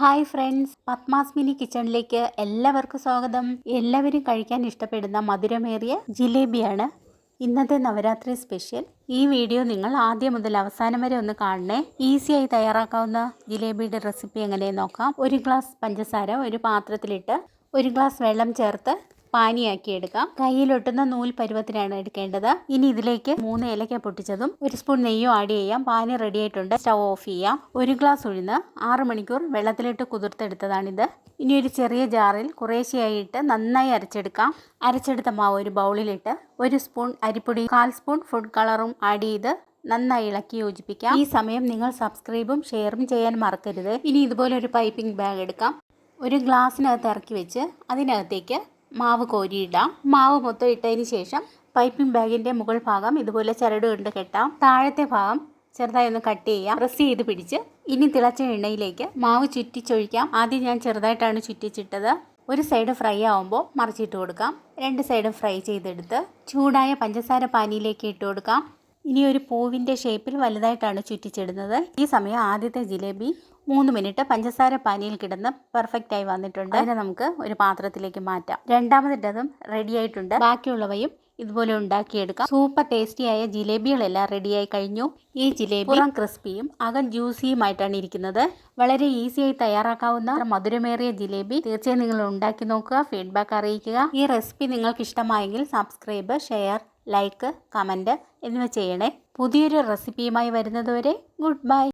Hi friends Padmas mini കിച്ചണിലേക്ക് എല്ലാവർക്കും സ്വാഗതം. എല്ലാവരും കഴിക്കാൻ ഇഷ്ടപ്പെടുന്ന മധുരമേറിയ ജിലേബിയാണ് ഇന്നത്തെ നവരാത്രി സ്പെഷ്യൽ. ഈ വീഡിയോ നിങ്ങൾ ആദ്യം മുതൽ അവസാനം വരെ ഒന്ന് കാണണേ. ഈസിയായി തയ്യാറാക്കാവുന്ന ജിലേബിയുടെ റെസിപ്പി എങ്ങനെയെന്ന് നോക്കാം. ഒരു ഗ്ലാസ് പഞ്ചസാര ഒരു പാത്രത്തിലിട്ട് ഒരു ഗ്ലാസ് വെള്ളം ചേർത്ത് പാനിയാക്കി എടുക്കാം. കയ്യിലൊട്ടുന്ന നൂൽ പരുവത്തിനാണ് എടുക്കേണ്ടത്. ഇനി ഇതിലേക്ക് മൂന്ന് ഏലക്ക പൊട്ടിച്ചതും ഒരു സ്പൂൺ നെയ്യും ആഡ് ചെയ്യാം. പാനി റെഡി ആയിട്ടുണ്ട്. സ്റ്റവ് ഓഫ് ചെയ്യാം. ഒരു ഗ്ലാസ് ഉഴുന്ന് ആറ് മണിക്കൂർ വെള്ളത്തിലിട്ട് കുതിർത്തെടുത്തതാണിത്. ഇനി ഒരു ചെറിയ ജാറിൽ കുറേശ്ശെയായിട്ട് നന്നായി അരച്ചെടുക്കാം. അരച്ചെടുത്ത മാവ് ഒരു ബൗളിലിട്ട് ഒരു സ്പൂൺ അരിപ്പൊടി കാൽ സ്പൂൺ ഫുഡ് കളറും ആഡ് ചെയ്ത് നന്നായി ഇളക്കി യോജിപ്പിക്കാം. ഈ സമയം നിങ്ങൾ സബ്സ്ക്രൈബും ഷെയറും ചെയ്യാൻ മറക്കരുത്. ഇനി ഇതുപോലെ ഒരു പൈപ്പിംഗ് ബാഗ് എടുക്കാം. ഒരു ഗ്ലാസ്സിനകത്ത് ഇറക്കി വെച്ച് അതിനകത്തേക്ക് മാവ് കോരിയിടാം. മാവ് മൊത്തം ഇട്ടതിന് ശേഷം പൈപ്പിംഗ് ബാഗിന്റെ മുകൾ ഭാഗം ഇതുപോലെ ചരട് കൊണ്ട് കെട്ടാം. താഴത്തെ ഭാഗം ചെറുതായി ഒന്ന് കട്ട് ചെയ്യാം. പ്രസ് ചെയ്ത് പിടിച്ച് ഇനി തിളച്ച എണ്ണയിലേക്ക് മാവ് ചുറ്റിച്ചൊഴിക്കാം. ആദ്യം ഞാൻ ചെറുതായിട്ടാണ് ചുറ്റിച്ചിട്ടത്. ഒരു സൈഡ് ഫ്രൈ ആവുമ്പോൾ മറിച്ചിട്ട് കൊടുക്കാം. രണ്ട് സൈഡും ഫ്രൈ ചെയ്തെടുത്ത് ചൂടായ പഞ്ചസാര പാനിയിലേക്ക് ഇട്ട് കൊടുക്കാം. ഇനി ഒരു പൂവിന്റെ ഷേപ്പിൽ വലുതായിട്ടാണ് ചുറ്റിച്ചിടുന്നത്. ഈ സമയം ആദ്യത്തെ ജിലേബി മൂന്ന് മിനിറ്റ് പഞ്ചസാര പാനിയിൽ കിടന്ന് പെർഫെക്റ്റ് ആയി വന്നിട്ടുണ്ട്. അതിനെ നമുക്ക് ഒരു പാത്രത്തിലേക്ക് മാറ്റാം. രണ്ടാമതിന്റെതും റെഡി ആയിട്ടുണ്ട്. ബാക്കിയുള്ളവയും ഇതുപോലെ ഉണ്ടാക്കിയെടുക്കാം. സൂപ്പർ ടേസ്റ്റിയായ ജിലേബികളെല്ലാം റെഡിയായി കഴിഞ്ഞു. ഈ ജിലേബി പുറം ക്രിസ്പിയും അകം ജ്യൂസിയുമായിട്ടാണ് ഇരിക്കുന്നത്. വളരെ ഈസിയായി തയ്യാറാക്കാവുന്ന മധുരമേറിയ ജിലേബി തീർച്ചയായും നിങ്ങൾ ഉണ്ടാക്കി നോക്കുക ഫീഡ്ബാക്ക് അറിയിക്കുക. ഈ റെസിപ്പി നിങ്ങൾക്ക് ഇഷ്ടമായെങ്കിൽ സബ്സ്ക്രൈബ് ഷെയർ ലൈക്ക് കമന്റ് എന്നിവ ചെയ്യണേ. പുതിയൊരു റെസിപ്പിയുമായി വരുന്നതുവരെ ഗുഡ് ബൈ